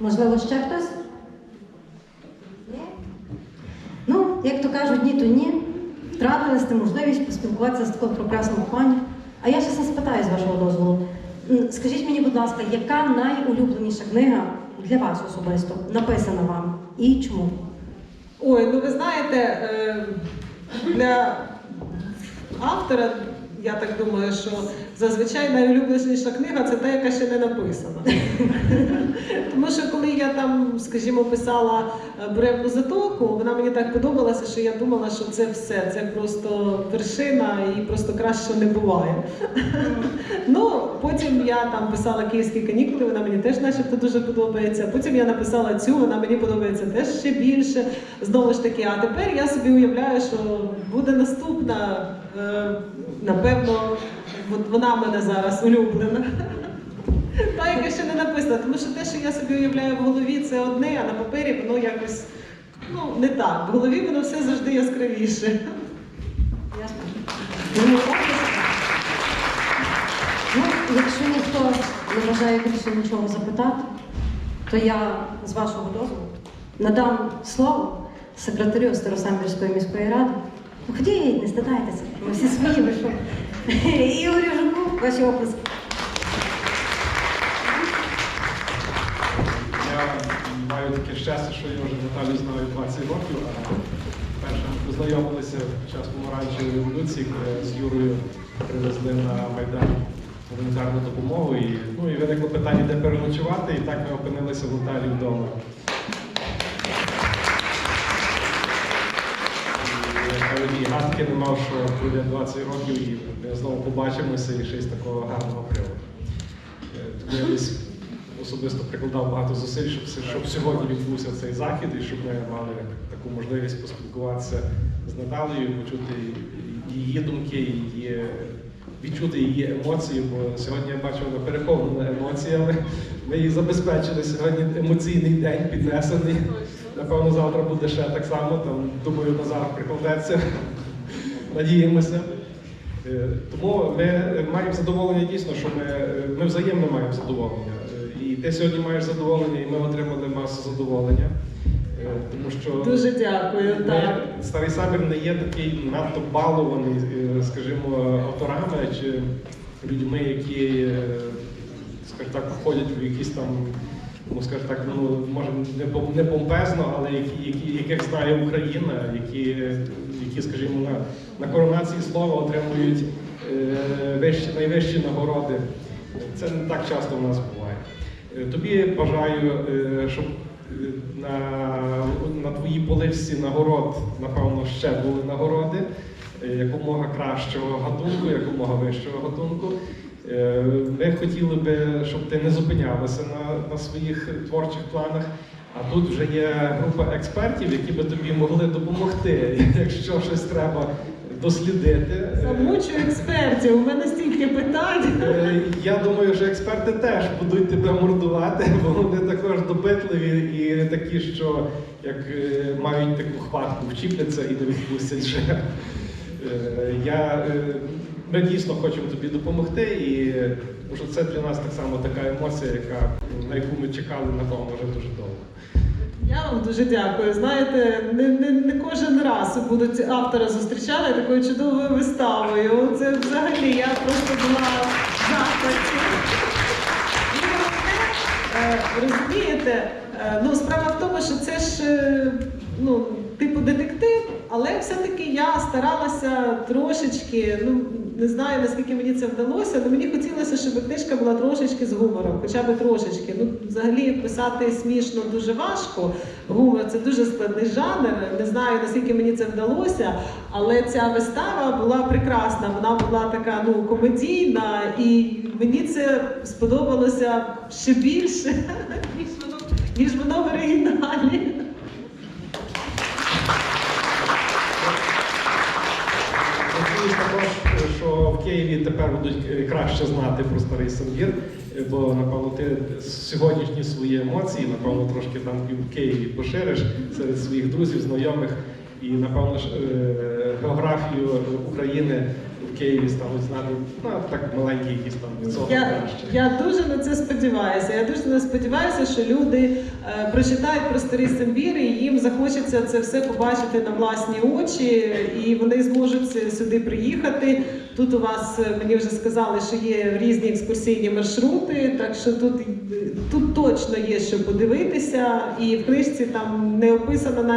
Можливо, ще хтось? Ні? Ну, як то кажуть, ні, то ні. Втратили сте можливість поспілкуватися з такою прекрасною пані. А я зараз спитаю з вашого дозволу. Скажіть мені, будь ласка, яка найулюбленіша книга для вас особисто написана вам і чому? Ой, ну ви знаєте, е, для автора, я так думаю, що зазвичай найулюбленіша книга це та, яка ще не написана. Тому що коли я там, скажімо, писала е, Буревну затоку, вона мені так подобалася, що я думала, що це все, це просто вершина і просто краще не буває. Ну, потім я там писала київські канікули, вона мені теж начебто дуже подобається. Потім я написала цю, вона мені подобається теж ще більше. Знову ж таки, а тепер я собі уявляю, що буде наступна, напевно, от вона в мене зараз улюблена. Та, яка ще не написана, тому що те, що я собі уявляю в голові, це одне, а на папері воно якось ну, не так. В голові воно все завжди яскравіше. Ясно? Ну, Ну, якщо ніхто не бажає більше нічого запитати, то я з вашого дозволу надам слово секретарю Старосамбірської міської ради. Ну, ходіть, не стидайтеся, ми всі свої ви що. Ігорю Жуку, ваші оплески. Я маю таке щастя, що я вже Наталю знаю 20 років, а перше ми познайомилися під час помаранчевої революції, коли з Юрою привезли на Майдан гуманітарну допомогу. І, ну, і виникло питання, де переночувати, і так ми опинилися в Наталі вдома. І Я кажу, і гадки не мав, що буде 20 років, і ми знову побачимося і щось такого гарного приводу. Е, Тому я десь особисто прикладав багато зусиль, щоб, щоб сьогодні відбувся цей захід і щоб ми мали таку можливість поспілкуватися з Наталією, почути її думки, її, відчути її емоції, бо сьогодні я бачу, вона переповнена емоціями. Ми її забезпечили сьогодні емоційний день піднесений. Напевно, завтра буде ще так само. Там, думаю, Назар прикладеться. Надіємося. Е, Тому ми маємо задоволення дійсно, що ми, е, ми взаємно маємо задоволення. Е, І ти сьогодні маєш задоволення, і ми отримали масу задоволення. Тому що Дуже дякую. ми, Так. старий Самір не є такий надто балований, скажімо, чи людьми, які, е, скажімо так, входять в якісь там, ну скажімо так, ну може не помпезно, але які, які, яких знає Україна, які, які скажімо, на, на коронації слова отримують е, вищі, найвищі нагороди. Це не так часто в нас буває. Е, Тобі бажаю, е, щоб е, на, на твоїй поличці нагород, напевно, ще були нагороди, е, якомога кращого гатунку, якомога вищого гатунку. Е, Ми хотіли би, щоб ти не зупинялася на, на своїх творчих планах. А тут вже є група експертів, які би тобі могли допомогти, якщо щось треба дослідити. Замучу експертів, у мене стільки питань. Е, Я думаю, що експерти теж будуть тебе мордувати, бо вони також допитливі і такі, що як е, мають таку хватку, вчіпляться і не відпустять вже. Е, Я, е, ми дійсно хочемо тобі допомогти, і що це для нас так само така емоція, яка, на яку ми чекали, напевно, вже дуже довго. Я вам дуже дякую. Знаєте, не, не, не кожен раз будуть автора зустрічали такою чудовою виставою. Це взагалі я просто була захваті. Головне, е, Розумієте, ну справа в тому, що це ж ну, типу детектив, але все-таки я старалася трошечки, ну не знаю наскільки мені це вдалося, але мені хотілося, щоб книжка була трошечки з гумором, хоча б трошечки. Ну, взагалі писати смішно дуже важко. Гумор це дуже складний жанр. Не знаю наскільки мені це вдалося, але ця вистава була прекрасна. Вона була така ну комедійна, і мені це сподобалося ще більше, ніж воно, в оригіналі. Надіюсь також, що в Києві тепер будуть е, краще знати про старий Самбір, е, бо напевно ти сьогоднішні свої емоції, напевно, трошки там і в Києві пошириш серед своїх друзів, знайомих, і напевно ж, е, географію України в Києві стануть знати, ну так маленькі якісь там відсоток Я, краще. я дуже на це сподіваюся. Я дуже на сподіваюся, що люди е, прочитають про старий Самбір і їм захочеться це все побачити на власні очі, і вони зможуть сюди приїхати. Тут у вас е, мені вже сказали, що є різні екскурсійні маршрути, так що тут, тут точно є що подивитися, і в книжці там не описано